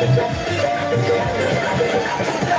Thank you.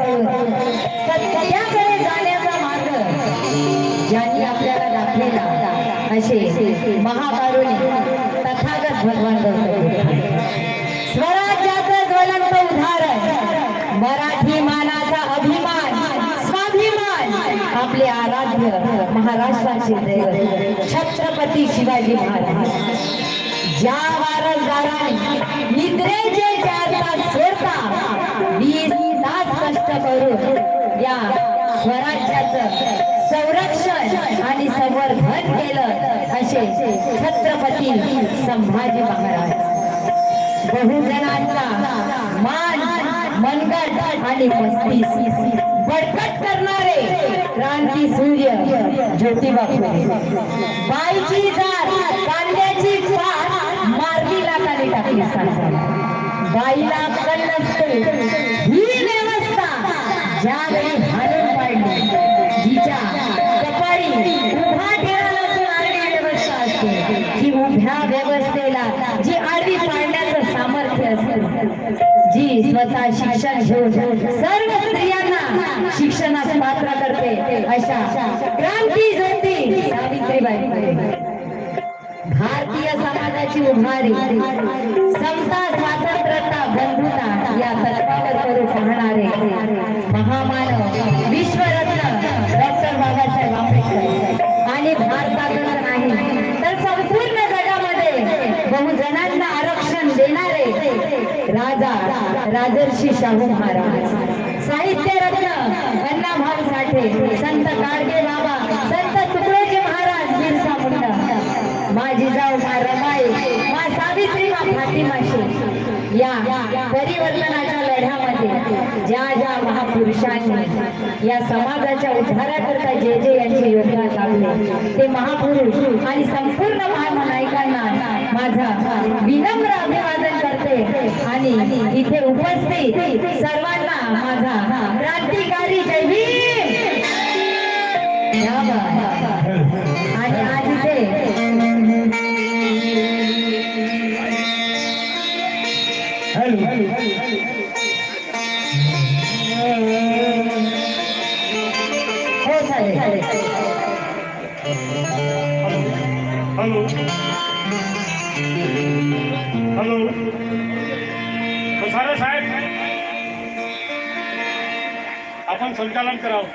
सत्याकडे जाण्याचा मार्ग ज्यांनी आपल्याला दाखलेला असे महाकारुणी तथागत भगवान स्वराज्याचं ज्वलंत उदाहरण मराठी मानाचा अभिमान स्वाभिमान आपले आराध्य महाराष्ट्राचे दैवत छत्रपती शिवाजी महाराज ज्या वारसदाराने निद्रेचे चार तास सोडता वीस प्राप्त करून या स्वराज्याचं संरक्षण आणि संवर्धन केलं असे छत्रपती संभाजी महाराज. बहुजनांचा मान मनगट आणि मस्तीस बडकट करणारे क्रांती सूर्य ज्योतिबा फुले बाईची जात कांद्याची पात मारलीला खाली टाकली सांगा बाईला कल नसते ही ज्यावेळी घालून पाडली जिच्या कपाळी उभा ठेवा आडवी व्यवस्था असते. ही उभ्या व्यवस्थेला जी आडवी पाडण्याचं सामर्थ्य असते. जी स्वतः शिक्षण घेऊन सर्व स्त्रियांना शिक्षणास पात्र करते अशा क्रांती ज्योती सावित्रीबाई. भारतीय समाजाची उभारी समता स्वातंत्र्यता बंधुता या तत्वावर करू पाहणारे राजा राजर्षी शाहू महाराज. साहित्य रत्न अण्णाभाऊ साठे संत गाडगे बाबा संत तुकडोजी महाराज बिरसा मुंडा. माझी जाऊ मा रमाई मा सावित्री मा फातिमाशी. या परिवर्तनाच्या लढ्यामध्ये ज्या ज्या महापुरुषांनी या समाजाच्या उद्धाराकरता जे जे यांचे योगदान लाभले ते महापुरुष आणि संपूर्ण महानायकांना माझा विनम्र इथे उपस्थित सर्वांना माझा क्रांतिकारी जय आणि आज इथे हो चालेल. चालेल हॅलो. सारे साहेब आपण संचालन करावं.